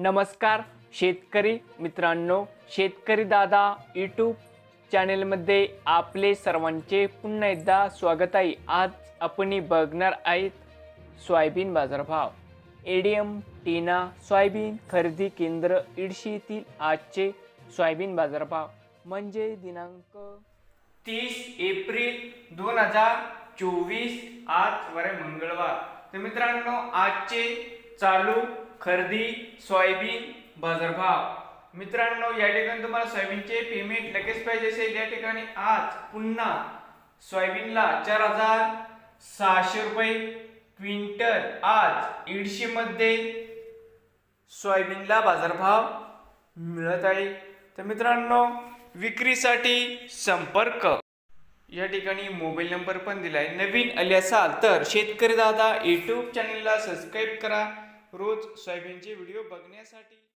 नमस्कार शेतकरी मित्रांनो शेतकरी दादा यूट्यूब चॅनेलमध्ये आपले सर्वांचे पुन्हा एकदा स्वागत आहे. आज आपण बघणार आहेत सोयाबीन बाजारभाव. एडीएम टीना सोयाबीन खरेदी केंद्र इडशी आजचे सोयाबीन बाजारभाव. म्हणजे दिनांक तीस एप्रिल दोन हजार चोवीस आज वर मंगळवार. तर मित्रांनो आजचे चालू खरेदी सोयाबीन बाजारभाव. मित्रांनो या ठिकाणी तुम्हाला सोयाबीनचे पेमेंट लगेच पाहिजे असेल. या ठिकाणी आज पुन्हा सोयाबीनला चार हजार सहाशे रुपये क्विंटल आज इडशीमध्ये सोयाबीनला बाजारभाव मिळत आहे. तर मित्रांनो विक्रीसाठी संपर्क या ठिकाणी मोबाईल नंबर पण दिलाय. नवीन आले असाल तर शेतकरी दादा यूट्यूब चॅनलला सबस्क्राईब करा. रोज सोयाबीनचे व्हिडिओ बघण्यासाठी